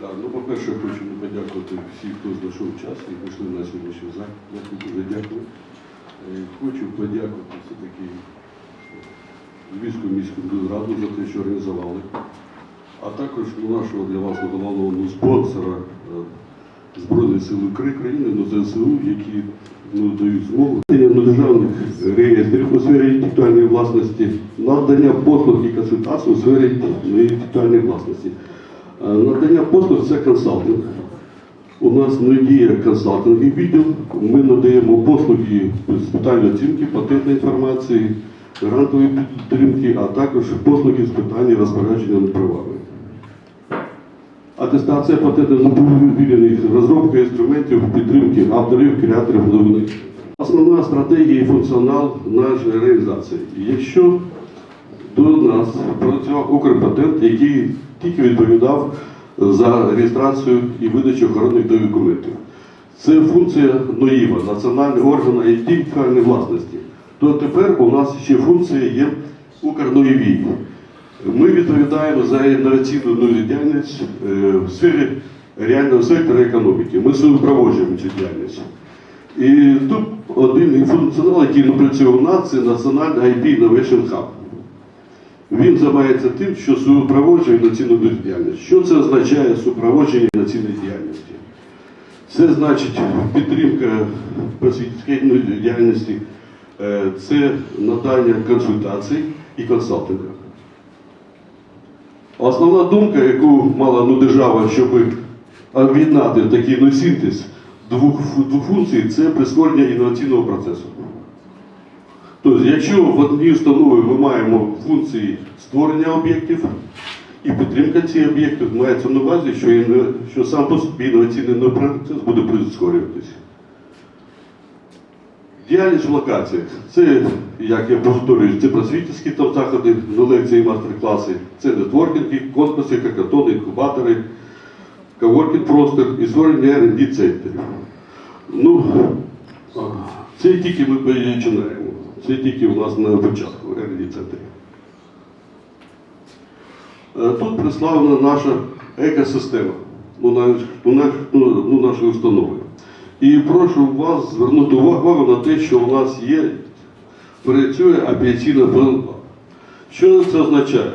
Да, ну, по-перше, хочу подякувати всім, хто знайшов час і прийшли на сьогоднішній захід. Дуже дякую. Е, Хочу подякувати все-таки Львівську міську раду за те, що організували, а також нашого для вас головного спонсора е, Збройних сил України, ну, ЗСУ, які ну, дають змогу державних реєстрів у сфері інтелектуальної власності, надання послуг і консультацій у сфері інтелектуальної власності. Е, Надання послуг це консалтинг. У нас не діє консалтинговий відділ. Ми надаємо послуги з питань оцінки патентної інформації, грантової підтримки, а також послуги з питань розпорядження правами. Атестація патентів зобов'язаних, розробка інструментів підтримки авторів, креаторів новини. Основна стратегія і функціонал нашої реалізації. Якщо до нас працював Укрпатент, який тільки відповідав за реєстрацію і видачу охоронних документів. Це функція НОІВа, національного органу інтелектуальної власності. То тепер у нас ще функція є Укрноєвій. Ми відповідаємо за інноваційну діяльність е, в сфері реального сектора економіки. Ми супроводжуємо цю діяльність. І тут один функціонал, який працює у нас, це Національний IP Innovation Hub. Він займається тим, що супроводжує інноваційну діяльність. Що це означає супроводження інноваційної діяльності? Це значить підтримка просвітницької діяльності, е, це надання консультацій і консалтинга. Основна думка, яку мала ну, держава, щоб об'єднати такий ну, синтез двох, двох функцій, це прискорення інноваційного процесу. Тобто, якщо в одній установі ми маємо функції створення об'єктів і підтримка цих об'єктів, мається на увазі, що, що сам по собі інноваційний процес буде прискорюватися. Діяльність в локаціях. Це, як я повторюю, це просвітницькі там заходи, ну, лекції, мастер-класи, це нетворкінги, конкурси, хакатони, інкубатори, коворкінг простор і створення R&D центрів. Ну, це тільки ми починаємо. Це тільки у нас на початку R&D. Е, Тут представлена наша екосистема ну, наш, ну, наш, ну, нашої установи. І прошу вас звернути увагу на те, що у нас є, працює апеляційна ПНК. Що це означає?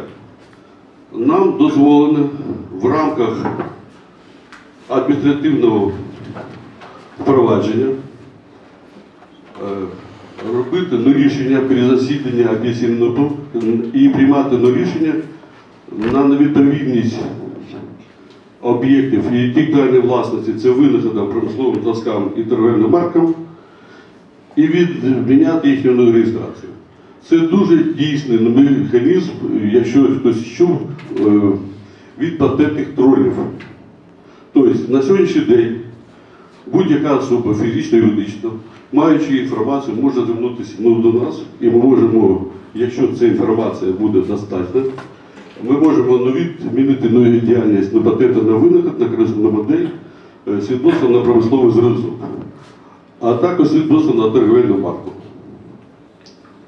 Нам дозволено в рамках адміністративного впровадження е, робити ну, рішення при засіданні апеляційного і приймати ну, рішення на невідповідність об'єктів і інтелектуальної власності це винаходом промисловим зразкам і торговельним маркам, і відміняти їхню реєстрацію. Це дуже дійсний механізм, якщо хтось чув, е, від патентних тролів. Тобто на сьогоднішній день будь-яка особа фізично юридично, маючи інформацію, може звернутися ну, до нас, і ми можемо, якщо ця інформація буде достатня, ми можемо нові змінити нову діяльність на патенти на винахід, на корисну модель, е, свідоцтво на промисловий зразок, а також свідоцтво на торговельну марку.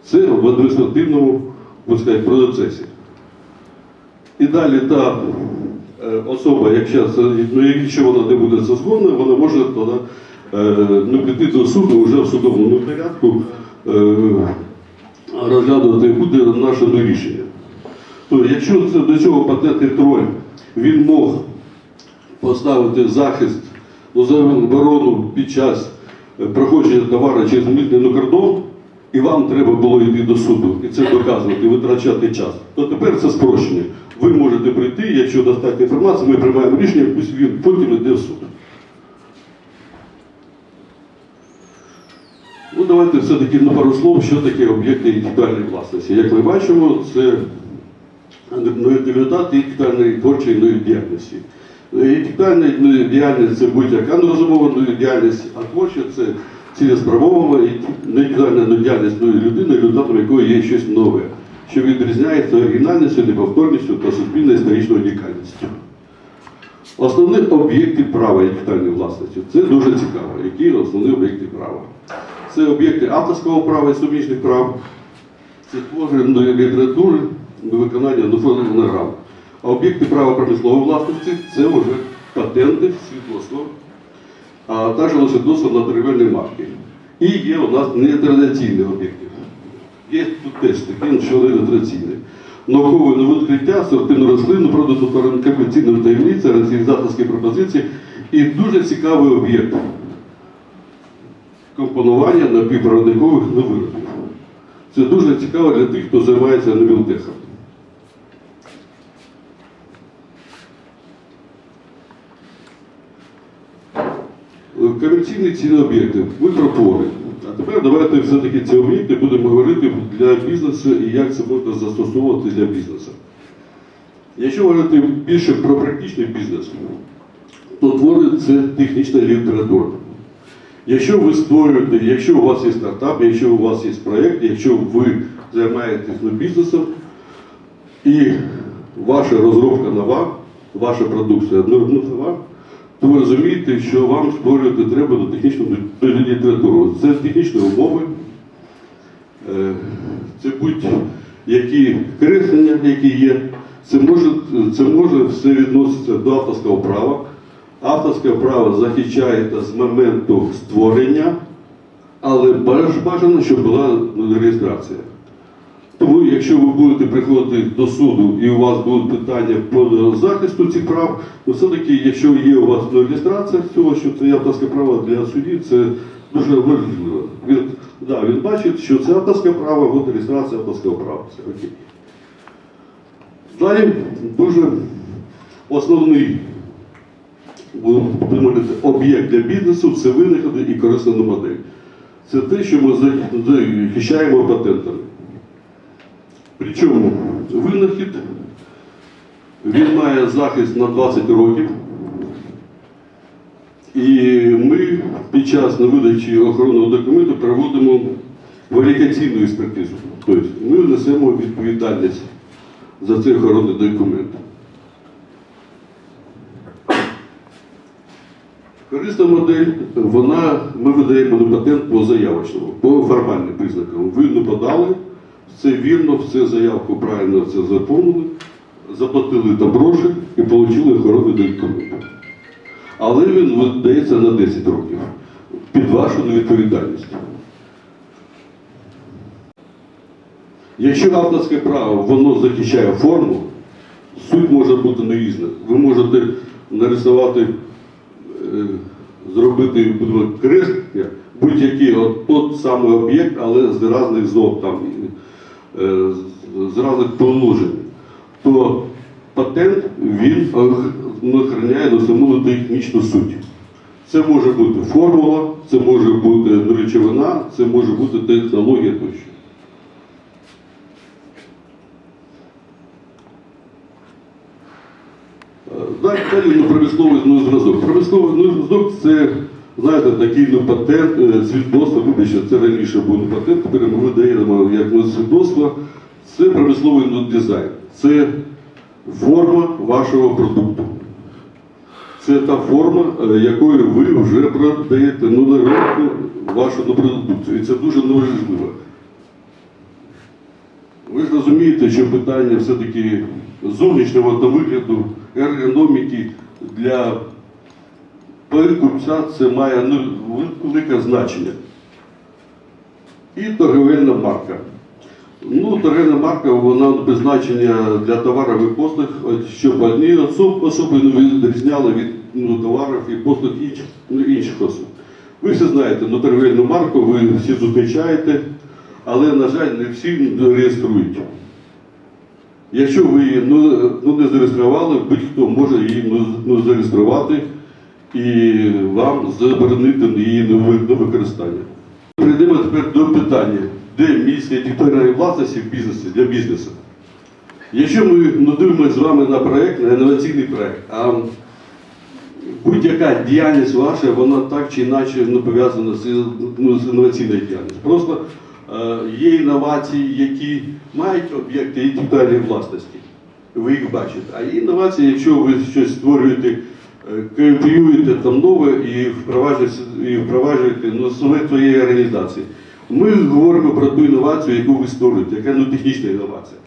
Це в адміністративному сказати, процесі. І далі та особа, якщо, це- ну, якщо вона не буде згодна, вона може тоді е, ну, піти до суду вже в судовому порядку е, розглядувати буде наше ну, рішення. То якщо це до цього патентний троль він мог поставити захист ну, за оборону під час е, проходження товару через митний ну, кордон, і вам треба було йти до суду і це доказувати, витрачати час, то тепер це спрощення. Ви можете прийти, якщо достатньо інформації, ми приймаємо рішення, пусть він потім йде в суд. Ну, давайте все-таки на пару слов, що таке об'єкти інтелектуальної власності. Як ми бачимо, це результат інтелектуальної творчої діяльності. Інтелектуальна діяльність це будь-яка нерозумова діяльність, а творча це цілеспрямована і інтелектуальна ну, діяльність ну, людини, результатом якої є щось нове, що відрізняється оригінальністю, неповторністю та суспільною історичною унікальністю. Основні об'єкти права інтелектуальної власності. Це дуже цікаво. Які основні об'єкти права? Це об'єкти авторського права і суміжних прав, це твори літератури, до виконання до фонограм. А об'єкти права промислової власності це вже патенти, свідоцтво, а також свідоцтво на торгівельні марки. І є у нас нетрадиційні об'єкти. Є тут теж такі, що не традиційні. Наукове нововідкриття, сортивну рослину, продажу комерційної таємниці, реалізаторські пропозиції і дуже цікавий об'єкт компонування напівпроводникових виробів. Це дуже цікаво для тих, хто займається новілтехом. Комерційні ціни об'єкти. Ми пропори. А тепер давайте все-таки ці об'єкти будемо говорити для бізнесу і як це можна застосовувати для бізнесу. Якщо говорити більше про практичний бізнес, то твори це технічна література. Якщо ви створюєте, якщо у вас є стартап, якщо у вас є проєкт, якщо ви займаєтесь ну, бізнесом і ваша розробка нова, ваша продукція нова, то ви розумієте, що вам створювати треба до технічної літератури. Це технічні умови, е, це будь-які креслення, які є. Це може, це може все відноситься до авторського права. Авторське право захищаєте з моменту створення, але бажано, щоб була реєстрація. Тому, якщо ви будете приходити до суду і у вас будуть питання по захисту цих прав, то все-таки, якщо є у вас реєстрація цього, що це є авторське право для судді, це дуже важливо. Він, да, він бачить, що це авторське право, от реєстрація авторського права. Це окей. Далі дуже основний об'єкт для бізнесу це винаходи і корисна модель. Це те, що ми захищаємо патентами. Причому винахід він має захист на 20 років. І ми під час видачі охоронного документу проводимо верифікаційну експертизу. Тобто ми несемо відповідальність за цей охоронний документ. Корисна модель, вона, ми видаємо на патент по заявочному, по формальним признакам. Ви не подали, все вірно, все заявку правильно це заповнили, заплатили там гроші і отримали охоронний документ. Але він видається на 10 років під вашу відповідальність. Якщо авторське право воно захищає форму, суть може бути неїзна. Ви можете нарисувати е, зробити креслення, будь-який от, тот самий об'єкт, але з різних зон, там, е, з- з різних положень, то патент він ох- ну, охороняє на технічну суть. Це може бути формула, це може бути речовина, це може бути технологія тощо. Е, Далі ну, промисловий зразок. Промисловий зразок це, знаєте, такий ну, патент, е, свідоцтво, вибачте, це раніше був не патент, тепер ми видаємо як ну, свідоцтво. Це промисловий ну, дизайн. Це форма вашого продукту. Це та форма, е, якою ви вже продаєте ну, на ринку вашу ну, продукцію. І це дуже ну, важливо. Ви ж розумієте, що питання все-таки зовнішнього та вигляду, ергономіки для покупця це має ну, велике значення. І торговельна марка. Ну, торговельна марка, вона призначення для товарів і послуг, щоб одні особи не відрізняли від ну, товарів і послуг інших, ну, інших осіб. Ви всі знаєте, ну, торговельну марку ви всі зустрічаєте, але, на жаль, не всі реєструють. Якщо ви її ну, ну, не зареєстрували, будь-хто може її ну, ну, зареєструвати і вам заборонити її на використання. Прийдемо тепер до питання, де місце інтелектуальної власності в бізнесі для бізнесу. Якщо ми ну, дивимося з вами на проєкт, на інноваційний проєкт, а будь-яка діяльність ваша, вона так чи інакше ну, пов'язана з, ну, з інноваційною діяльністю. Просто е, є інновації, які мають об'єкти інтелектуальної власності. Ви їх бачите. А є інновації, якщо ви щось створюєте, копіюєте там нове і впроваджуєте, і впроваджуєте ну, своє своєї організації. Ми говоримо про ту інновацію, яку ви створюєте, яка ну, технічна інновація.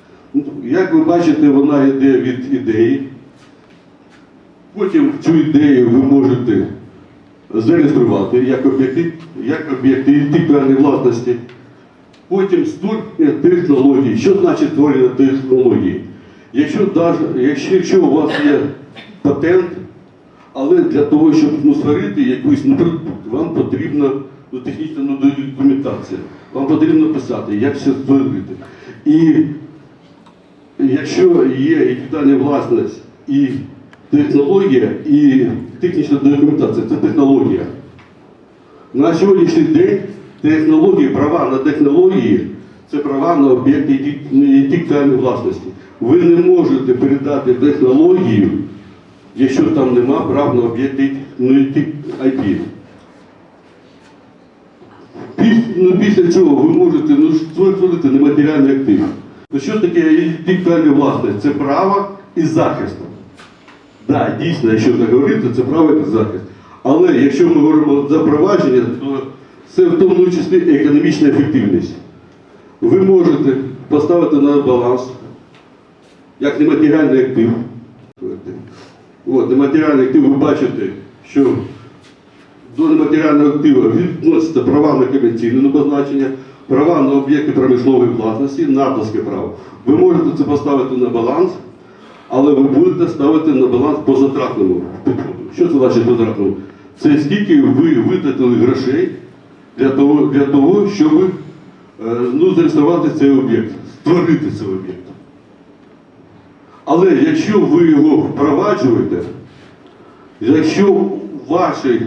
Як ви бачите, вона йде від ідеї. Потім цю ідею ви можете зареєструвати як об'єкти, як об'єкти інтелектуальної власності. Потім створення технології. Що значить створення технології? Якщо, якщо у вас є патент, але для того, щоб ну, створити якийсь ну, продукт, вам потрібна ну, технічна ну, документація. Вам потрібно писати, як все створити. І якщо є інтелектуальна власність і технологія, і технічна документація, це технологія. На сьогоднішній день технології, права на технології це права на об'єкти інтелект- інтелектуальної власності. Ви не можете передати технологію, якщо там нема прав на об'єкти ну, IP. Піс- ну, після цього ви можете ну, створити нематеріальний актив. Ну, що таке інтелектуальна власність? Це право і захист. Так, да, дійсно, якщо так говорити, це право і захист. Але якщо ми говоримо за провадження, то це в тому числі економічна ефективність. Ви можете поставити на баланс як нематеріальний актив. От, нематеріальний актив, ви бачите, що до нематеріального активу відносяться права на комерційне позначення, права на об'єкти промислової власності, натовське право. Ви можете це поставити на баланс, але ви будете ставити на баланс по затратному підходу. Що це значить по затратному? Це скільки ви витратили грошей для того, для того щоб е, ну, зареєструвати цей об'єкт, створити цей об'єкт. Але якщо ви його впроваджуєте, якщо в вашій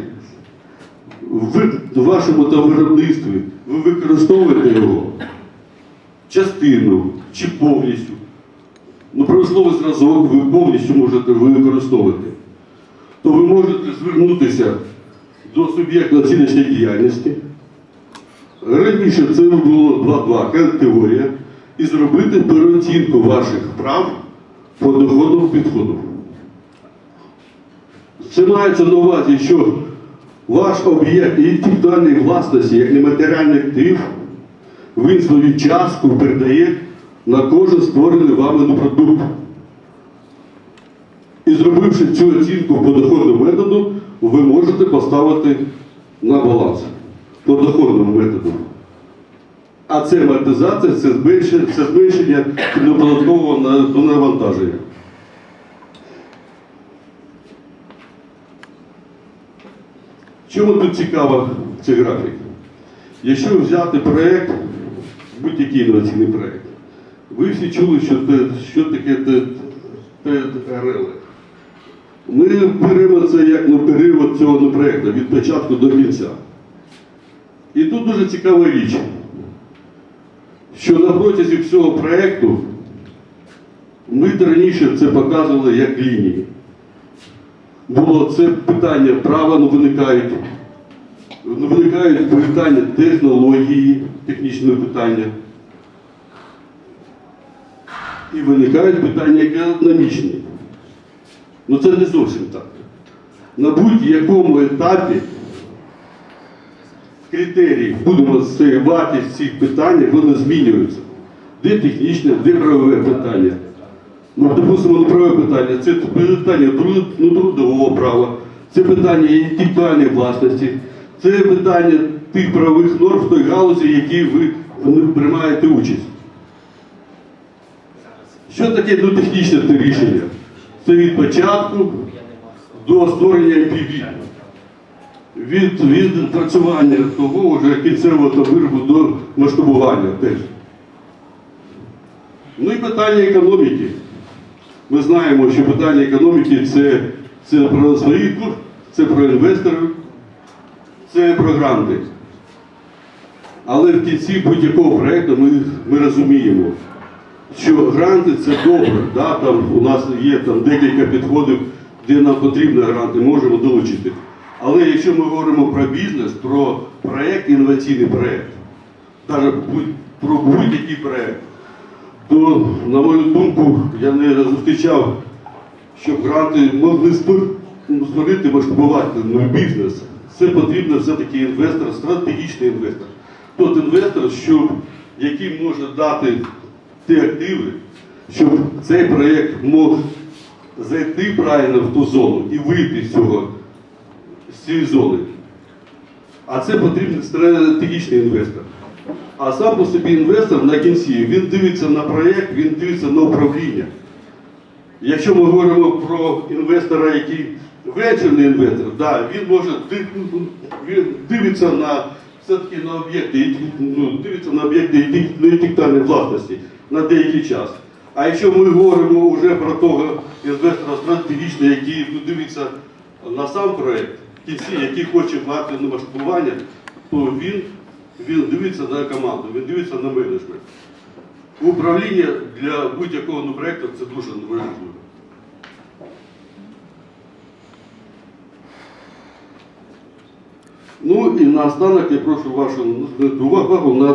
в вашому та виробництві ви використовуєте його частину чи повністю, ну промисловий зразок ви повністю можете використовувати, то ви можете звернутися до суб'єкта оціночної діяльності. Раніше це було 2-2 категорія, і зробити переоцінку ваших прав по доходу підходу. Це мається на увазі, що ваш об'єкт інтелектуальної власності, як нематеріальний актив, він свою частку передає на кожен створений вами продукт. І зробивши цю оцінку по доходному методу, ви можете поставити на баланс по доходному методу. А це амортизація, це зменшення, це зменшення неподаткового на- навантаження. Чому тут цікаво цей графік? Якщо взяти проєкт, будь-який інноваційний проєкт, ви всі чули, що, те, що таке ТРЛ. Ми беремо це як ну, період цього ну, проєкту від початку до кінця. І тут дуже цікава річ, що на протязі всього проєкту ми раніше це показували як лінії. Було це питання права, ну виникають, ну, виникають питання технології, технічного питання. І виникають питання економічні. Ну це не зовсім так. На будь-якому етапі критерії, будемо вартість цих питань, вони змінюються. Де технічне, де правове питання. Ну, допустимо, правове питання, це питання ну, трудового права, це питання інтелектуальної власності, це питання тих правових норм в той галузі, які ви ну, приймаєте участь. Що таке ну, технічне рішення? Це від початку до створення MPV. Від, від працювання того вже кінцевого та виробу до масштабування теж. Ну і питання економіки. Ми знаємо, що питання економіки це, це про свої це про інвесторів, це про гранти. Але в кінці будь-якого проєкту ми, ми розуміємо, що гранти це добре. Да? Там у нас є там, декілька підходів, де нам потрібні гранти, можемо долучити. Але якщо ми говоримо про бізнес, про проєкт, інноваційний проєкт, про будь-який проєкт, то, на мою думку, я не зустрічав, щоб гранти могли створити, масштабувати ну, бізнес. Це потрібно все-таки інвестор, стратегічний інвестор. Тот інвестор, що, який може дати ті активи, щоб цей проєкт мог зайти правильно в ту зону і вийти з цього з цієї зони. А це потрібен стратегічний інвестор. А сам по собі інвестор на кінці він дивиться на проєкт, він дивиться на управління. Якщо ми говоримо про інвестора, який венчурний інвестор, да, він може він дивиться на все-таки на об'єкти, ну, дивиться на об'єкти інтелект- інтелектуальної власності на деякий час. А якщо ми говоримо вже про того інвестора стратегічного, який ну, дивиться на сам проєкт, в кінці, який хоче мати ну, масштабування, то він, він дивиться на команду, він дивиться на менеджмент. Управління для будь-якого ну, проєкту це дуже важливо. Ну і наостанок я прошу вашу увагу на,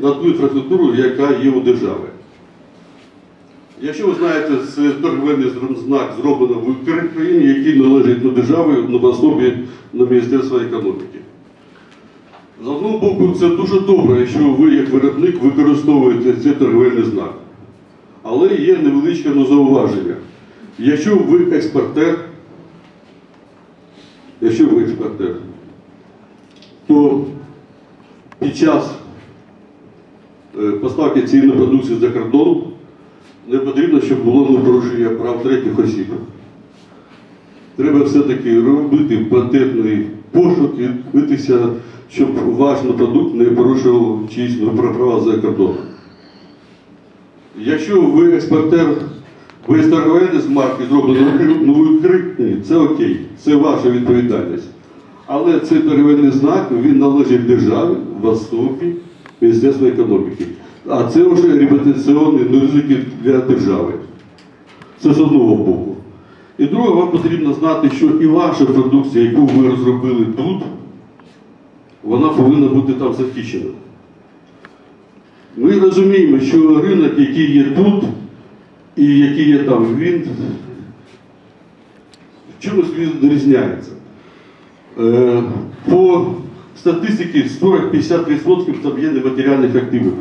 на ту інфраструктуру, яка є у держави. Якщо ви знаєте, це торговельний знак зроблено в Україні, який належить до держави на основі на Міністерства економіки. З одного боку, це дуже добре, якщо ви як виробник використовуєте цей торговельний знак. Але є невеличке зауваження. Якщо ви експортер, якщо ви експортер, то під час е, поставки цієї продукції за кордон не потрібно, щоб було ну, порушення прав третіх осіб. Треба все-таки робити патентний пошук і дивитися, щоб ваш ну, продукт не порушував чиїсь ну, права за кордоном. Якщо ви експортер, ви торговельний з марки зроблено ну, в Україні, це окей, це ваша відповідальність. Але цей торговельний знак він належить державі в особі Міністерства економіки. А це вже репутаційні ну, ризики для держави. Це з одного боку. І друге, вам потрібно знати, що і ваша продукція, яку ви розробили тут, вона повинна бути там захищена. Ми розуміємо, що ринок, який є тут і який є там, він чомусь відрізняється. Е, По статистиці 40-50% там є нематеріальних активів.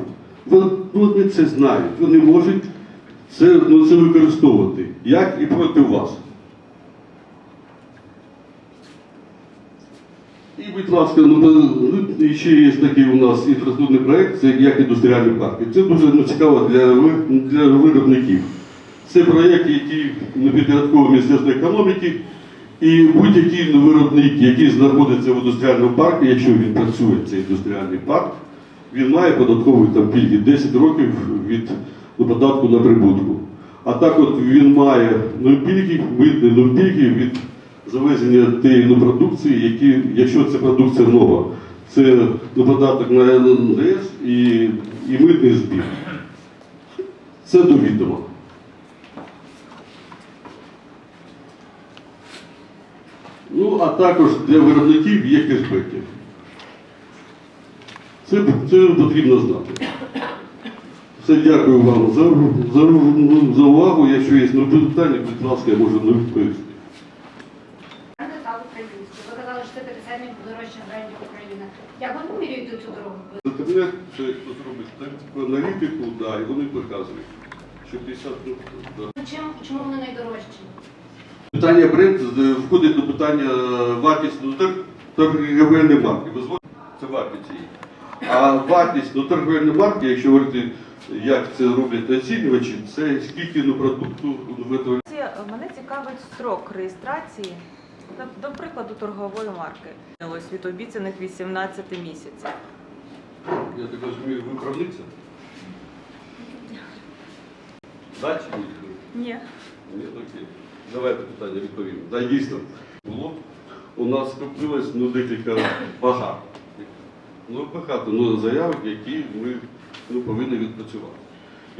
Вони, це знають, вони можуть це, ну, це використовувати, як і проти вас. І, будь ласка, ну, ну, ще є такий у нас інфраструктурний проєкт, це як індустріальні парки. Це дуже ну, цікаво для, для виробників. Це проєкт, який ну, підпорядковує Міністерство економіки, і будь-який виробник, який знаходиться в індустріальному парку, якщо він працює, цей індустріальний парк, він має податкові там пільги 10 років від податку на прибутку. А так от він має ну, пільги, митні ну, пільги від завезення тієї продукції, які, якщо це продукція нова, це ну, податок на НДС і, і митний збір. Це до відома. Ну, а також для виробників є кешбеки. Це, потрібно знати. Все, дякую вам за, за, ну, за увагу. Якщо є ну, питання, будь ласка, я можу не відповісти. Ви казали, що це 50 подорожчих брендів України. Як вони вимірюють цю дорогу? Інтернет, це хтось робить таку аналітику, да, і вони показують, що 50 ну, да. Чим, чому вони найдорожчі? Питання бренд е, входить до питання вартість ну, тор- марки. Це вартість її. А вартість ну, торговельної марки, якщо говорити, як це роблять оцінювачі, це скільки ну, продукту виготовляється. Мене цікавить строк реєстрації, до, до прикладу, торгової марки. Ось від обіцяних 18 місяців. Я так розумію, ви правниця? Да, чи ні? Ні. Ні, окей. Давайте питання відповім. Да, дійсно було. У нас скопилось ну, декілька багато. Ну, багато ну, заявок, які ми ну, повинні відпрацювати.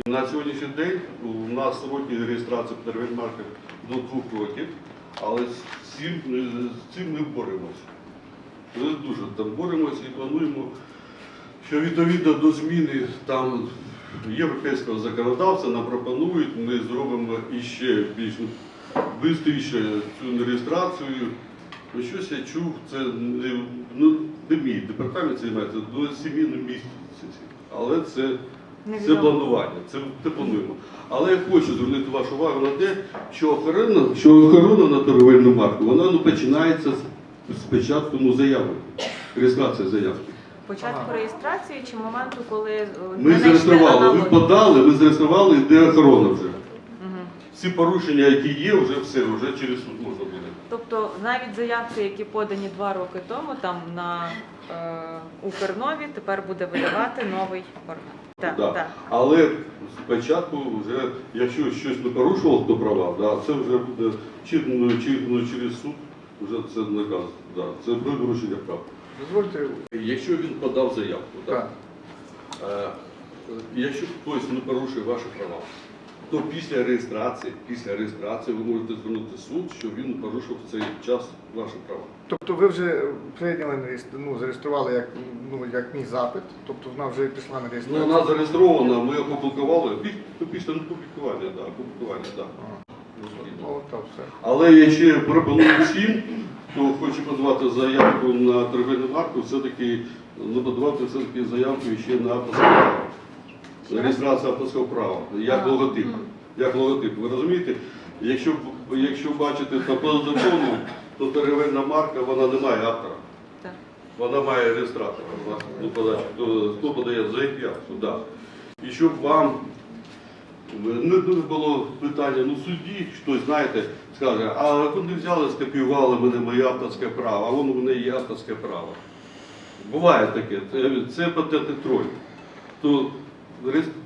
І на сьогоднішній день у нас сроки реєстрації маркет до двох років, але з цим, з цим ми боремося. Ми дуже там боремося і плануємо, що відповідно до зміни там європейського законодавця нам пропонують, ми зробимо іще більш швидше цю реєстрацію. Ну, щось я чув, це не, ну, не мій департамент займається до 7 місяців. Але це Це планування, це, це плануємо. Але я хочу звернути вашу увагу на те, що охорона, що охорона на торговельну марку, вона ну, починається з, спочатку ну, заяви, реєстрація заявки. Початку Ага. реєстрації чи моменту, коли е, Ми зареєстрували, ви подали, ми зареєстрували, де охорона вже. Мгм. Всі порушення, які є, вже все, вже через суд можна. Тобто навіть заявки, які подані два роки тому, там на е, Укрнові, тепер буде видавати новий орган. Так, Да. так. Але спочатку вже, якщо щось не порушував, хто права, да, це вже буде чи, ну, чи, ну, через суд, вже це наказ. Да, це буде порушення прав. Дозвольте. Якщо він подав заявку, да, Так. е, якщо хтось не порушує ваші права, то після реєстрації, після реєстрації ви можете звернути в суд, що він порушив в цей час ваші права. Тобто ви вже прийняли ну, зареєстрували як, ну, як мій запит, тобто вона вже пішла на Ну, вона зареєстрована, ми опублікували пі- після опублікування, да, опублікування, да. Ага. Ну, так, все. Але я ще пропоную всім, хто хоче подавати заявку на торговельну марку, все-таки ну, подавати все-таки заявку ще на авторське реєстрацію авторського права, як логотип. Як логотип. Ви розумієте? Якщо, якщо бачите та по закону, то торговельна марка вона не має автора. Вона має реєстратора. ну. То Хто подає заявку? Да. І щоб вам не, не було питання, ну судді, хтось, знаєте, скаже, а вони взяли, скопіювали мене моє авторське право, а воно в мене є авторське право. Буває таке, це, патентний троль. То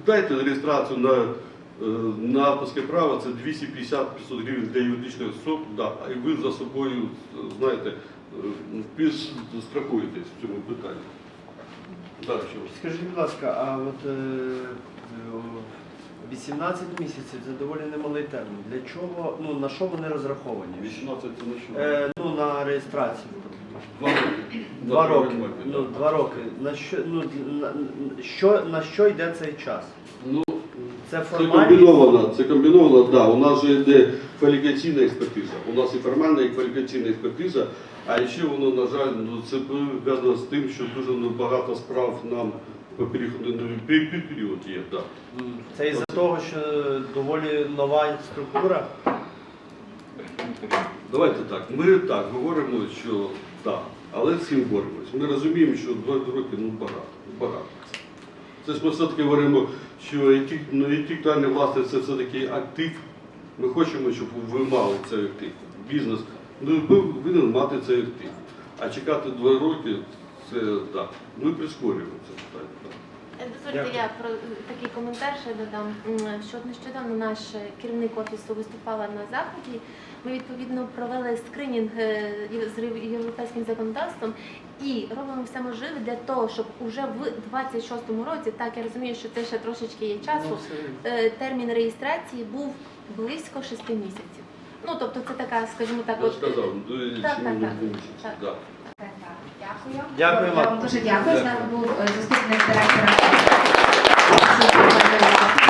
дайте реєстрацію на, е, на авторське право, це 250-500 гривень для юридичних особ, да, і ви за собою, знаєте, е, страхуєтесь в цьому питанні. Скажіть, будь ласка, а от е, е, 18 місяців це доволі немалий термін. Для чого, ну на що вони розраховані? 18 це на що? Е, ну на реєстрацію. Два роки. Два На роки. Ну, два роки. На що, ну, на, на- що, на що йде цей час? Ну, Це це формальність? комбіновано, це комбіновано, да. У нас же йде кваліфікаційна експертиза. У нас і формальна, і кваліфікаційна експертиза. А ще воно, на жаль, ну, це пов'язано з тим, що дуже ну, багато справ нам по періоду пер- пер- період є. Да. Це із-за того, що доволі нова структура. Давайте так. Ми так говоримо, що так, але з цим боремось. Ми розуміємо, що два роки ну багато. багато. Це ж ми все-таки говоримо, що інтелект- ну, власне це все-таки актив. Ми хочемо, щоб ви мали цей актив. Бізнес ну, повинен мати цей актив. А чекати два роки це так. Ми прискорюємо це питання. Дозвольте, я про такий коментар ще додам. Що нещодавно наш керівник офісу виступала на заході. Ми відповідно провели скринінг е, з європейським законодавством і робимо все можливе для того, щоб уже в 26-му році, так я розумію, що це ще трошечки є часу, е, термін реєстрації був близько 6 місяців. Ну тобто це така, скажімо так, Я от сказав, так, так, так. Так. Дякую. Дякую вам. Я вам дуже дякую. З нами був е, заступник директора Gracias.